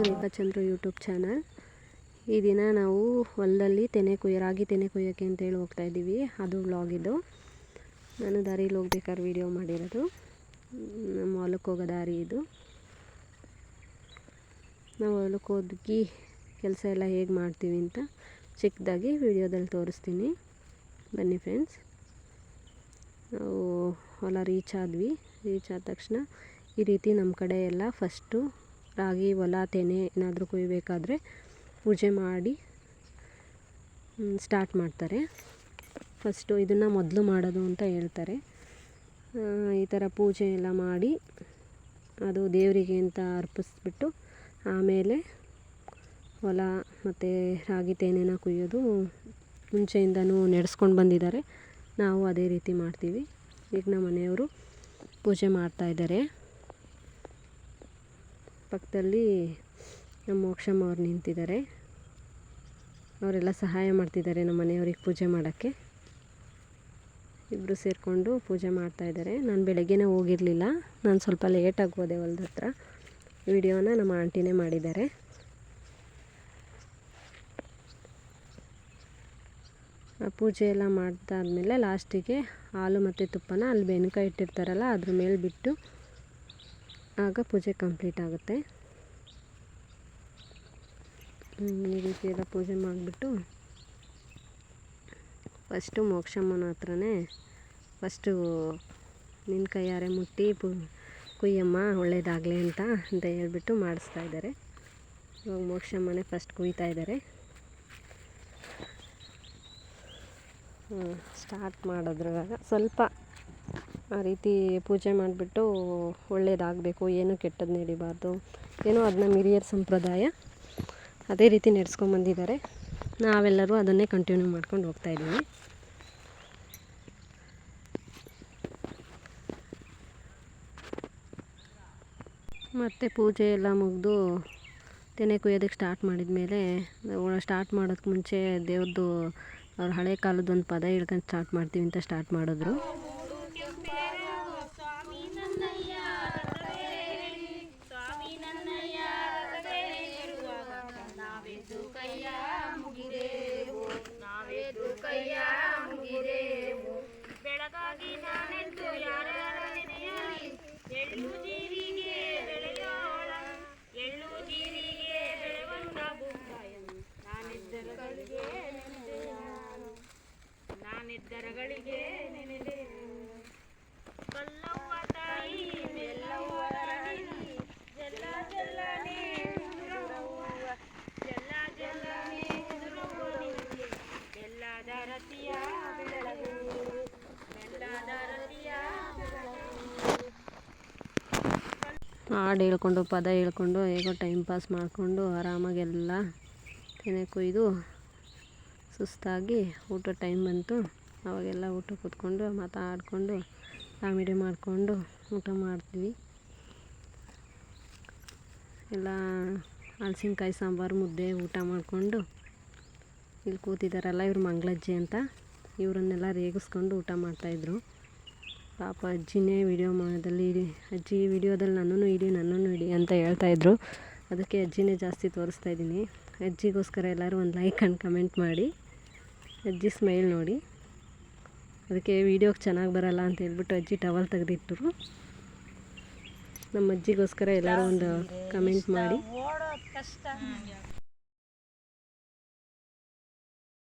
To ರೇಖಾಚಂದ್ರು YouTube channel. ಈ ದಿನ ನಾವು ಹೊಲದಲ್ಲಿ ತೆನೆ ಕೊಯ್ಯ, ರಾಗಿ ತೆನೆ ಕೊಯ್ಯೋಕ್ಕೆ ಅಂತೇಳಿ ಹೋಗ್ತಾ ಇದ್ದೀವಿ. ಅದು ವ್ಲಾಗ್ ಇದು. ನಾನು ದಾರಿಲಿ ಹೋಗ್ಬೇಕಾದ್ರೆ ವೀಡಿಯೋ ಮಾಡಿರೋದು. ನಮ್ಮ ಹೊಲಕ್ಕೆ ಹೋಗೋ ದಾರಿ ಇದು. ನಾವು ಹೊಲಕ್ಕೆ ಹೋಗಿ ಕೆಲಸ ಎಲ್ಲ ಹೇಗೆ ಮಾಡ್ತೀವಿ ಅಂತ ಚಿಕ್ಕದಾಗಿ ವಿಡಿಯೋದಲ್ಲಿ ತೋರಿಸ್ತೀನಿ. ಬನ್ನಿ ಫ್ರೆಂಡ್ಸ್ ನಾವು ಹೊಲ ರೀಚ್ ಆದ್ವಿ. ರೀಚ್ ಆದ ತಕ್ಷಣ ಈ ರೀತಿ ನಮ್ಮ ಕಡೆ ಎಲ್ಲ ಫಸ್ಟು ರಾಗಿ ಹೊಲ ತೆನೆ ಏನಾದರೂ ಕುಯ್ಯಬೇಕಾದ್ರೆ ಪೂಜೆ ಮಾಡಿ ಸ್ಟಾರ್ಟ್ ಮಾಡ್ತಾರೆ. ಫಸ್ಟು ಇದನ್ನು ಮೊದಲು ಮಾಡೋದು ಅಂತ ಹೇಳ್ತಾರೆ. ಈ ಥರ ಪೂಜೆ ಎಲ್ಲ ಮಾಡಿ ಅದು ದೇವರಿಗೆ ಅಂತ ಅರ್ಪಿಸ್ಬಿಟ್ಟು ಆಮೇಲೆ ಹೊಲ ಮತ್ತು ರಾಗಿ, ತೇನೆನ ಕುಯ್ಯೋದು ಮುಂಚೆಯಿಂದನೂ ನಡೆಸ್ಕೊಂಡು ಬಂದಿದ್ದಾರೆ. ನಾವು ಅದೇ ರೀತಿ ಮಾಡ್ತೀವಿ. ಈಗ ನಮ್ಮ ಮನೆಯವರು ಪೂಜೆ ಮಾಡ್ತಾಯಿದ್ದಾರೆ ಪಕ್ಕದಲ್ಲಿ ನಮ್ಮ ಮೋಕ್ಷಮ್ಮ ಅವ್ರು ನಿಂತಿದ್ದಾರೆ. ಅವರೆಲ್ಲ ಸಹಾಯ ಮಾಡ್ತಿದ್ದಾರೆ ನಮ್ಮ ಮನೆಯವ್ರಿಗೆ ಪೂಜೆ ಮಾಡೋಕ್ಕೆ. ಇಬ್ಬರು ಸೇರಿಕೊಂಡು ಪೂಜೆ ಮಾಡ್ತಾಯಿದ್ದಾರೆ ನಾನು ಬೆಳಗ್ಗೆನೇ ಹೋಗಿರಲಿಲ್ಲ. ನಾನು ಸ್ವಲ್ಪ ಲೇಟಾಗಿ ಹೋದೆ ಹೊಲ್ದ ಹತ್ರ. ವಿಡಿಯೋನ ನಮ್ಮ ಆಂಟಿನೇ ಮಾಡಿದ್ದಾರೆ. ಪೂಜೆ ಎಲ್ಲ ಮಾಡ್ದಾದ್ಮೇಲೆ ಲಾಸ್ಟಿಗೆ ಹಾಲು ಮತ್ತು ತುಪ್ಪನ ಅಲ್ಲಿ ಬೆನಕ ಇಟ್ಟಿರ್ತಾರಲ್ಲ, ಅದ್ರ ಮೇಲೆ ಬಿಟ್ಟು ಆಗ ಪೂಜೆ ಕಂಪ್ಲೀಟ್ ಆಗುತ್ತೆ. ಈ ರೀತಿ ಎಲ್ಲ ಪೂಜೆ ಮಾಡಿಬಿಟ್ಟು ಫಸ್ಟು ಮೋಕ್ಷಮ್ಮನ ಹತ್ರನೇ ಫಸ್ಟು ನಿನ್ನ ಕೈಯಾರೆ ಮುಟ್ಟಿ ಪು, ಕುಯ್ಯಮ್ಮ ಒಳ್ಳೇದಾಗಲಿ ಅಂತ ಅಂತ ಹೇಳ್ಬಿಟ್ಟು ಮಾಡಿಸ್ತಾ ಇದ್ದಾರೆ. ಇವಾಗ ಮೋಕ್ಷಮ್ಮನೇ ಫಸ್ಟ್ ಕುಯ್ತಾ ಇದ್ದಾರೆ. ಸ್ಟಾರ್ಟ್ ಮಾಡೋದ್ರಾಗ ಸ್ವಲ್ಪ ಆ ರೀತಿ ಪೂಜೆ ಮಾಡಿಬಿಟ್ಟು ಒಳ್ಳೆಯದಾಗ್ಬೇಕು ಏನು ಕೆಟ್ಟದ್ದು ನಡಿಬಾರ್ದು ಏನೋ ಅದನ್ನ ಮಿರಿಯರ ಸಂಪ್ರದಾಯ ಅದೇ ರೀತಿ ನಡೆಸ್ಕೊಂಬಂದಿದ್ದಾರೆ ನಾವೆಲ್ಲರೂ ಅದನ್ನೇ ಕಂಟಿನ್ಯೂ ಮಾಡ್ಕೊಂಡು ಹೋಗ್ತಾಯಿದ್ದೀವಿ ಮತ್ತು ಪೂಜೆ ಎಲ್ಲ ಮುಗಿದು ತೆನೆ ಕುಯ್ಯೋದಕ್ಕೆ ಸ್ಟಾರ್ಟ್ ಮಾಡಿದ ಮೇಲೆ ಸ್ಟಾರ್ಟ್ ಮಾಡೋಕ್ಕೆ ಮುಂಚೆ ದೇವ್ರದ್ದು ಅವ್ರ ಹಳೆ ಕಾಲದ ಒಂದು ಪದ ಹೇಳ್ಕೊಂಡು ಸ್ಟಾರ್ಟ್ ಮಾಡ್ತೀವಿ ಅಂತ ಸ್ಟಾರ್ಟ್ ಮಾಡಿದ್ರು. ಬೆಳಗಾಗಿ ನಾನೆದ್ದು ಯಾರ ಎಳ್ಳು ಜೀರಿಗೆ ಬೆಳೆಯೋಳ ಎಳ್ಳು ಜೀರಿಗೆ ಬೆಳೆವಂತ ನಾನಿದ್ದರಗಳಿಗೆ ನೆನೆದೆಯಾನು ನಾನಿದ್ದರಗಳಿಗೆ ನೆನೆದೆನು ಹಾಡು ಹೇಳ್ಕೊಂಡು, ಪದ ಹೇಳ್ಕೊಂಡು, ಹೇಗೋ ಟೈಮ್ ಪಾಸ್ ಮಾಡಿಕೊಂಡು ಆರಾಮಾಗೆಲ್ಲ ತೆನೆ ಕೊಯ್ದು ಸುಸ್ತಾಗಿ ಊಟ ಟೈಮ್ ಬಂತು. ಅವಾಗೆಲ್ಲ ಊಟ ಕೂತ್ಕೊಂಡು ಮಾತಾಡಿಕೊಂಡು ಕಾಮಿಡಿ ಮಾಡಿಕೊಂಡು ಊಟ ಮಾಡ್ತೀವಿ. ಎಲ್ಲ ಹಲ್ಸಿನ್ಕಾಯಿ, ಸಾಂಬಾರು, ಮುದ್ದೆ ಊಟ ಮಾಡಿಕೊಂಡು ಇಲ್ಲಿ ಕೂತಿದ್ದಾರಲ್ಲ ಇವ್ರು ಮಂಗಳಜ್ಜಿ ಅಂತ. ಇವರನ್ನೆಲ್ಲ ರೇಗಿಸ್ಕೊಂಡು ಊಟ ಮಾಡ್ತಾಯಿದ್ರು ಪಾಪ ಅಜ್ಜಿನೇ ವಿಡಿಯೋ ಮಾಡೋದಲ್ಲಿ ಇಡಿ ಅಜ್ಜಿ ವಿಡಿಯೋದಲ್ಲಿ ನನ್ನನ್ನು ಇಡಿ ನನ್ನನ್ನು ಇಡಿ ಅಂತ ಹೇಳ್ತಾಯಿದ್ರು ಅದಕ್ಕೆ ಅಜ್ಜಿನೇ ಜಾಸ್ತಿ ತೋರಿಸ್ತಾ ಇದ್ದೀನಿ. ಅಜ್ಜಿಗೋಸ್ಕರ ಎಲ್ಲರೂ ಒಂದು ಲೈಕ್ ಆ್ಯಂಡ್ ಕಮೆಂಟ್ ಮಾಡಿ. ಅಜ್ಜಿ ಸ್ಮೈಲ್ ನೋಡಿ. ಅದಕ್ಕೆ ವೀಡಿಯೋಗೆ ಚೆನ್ನಾಗಿ ಬರಲ್ಲ ಅಂತ ಹೇಳ್ಬಿಟ್ಟು ಅಜ್ಜಿ ಟವಲ್ ತೆಗೆದಿಟ್ಟರು ನಮ್ಮ ಅಜ್ಜಿಗೋಸ್ಕರ ಎಲ್ಲರೂ ಒಂದು ಕಮೆಂಟ್ ಮಾಡಿ.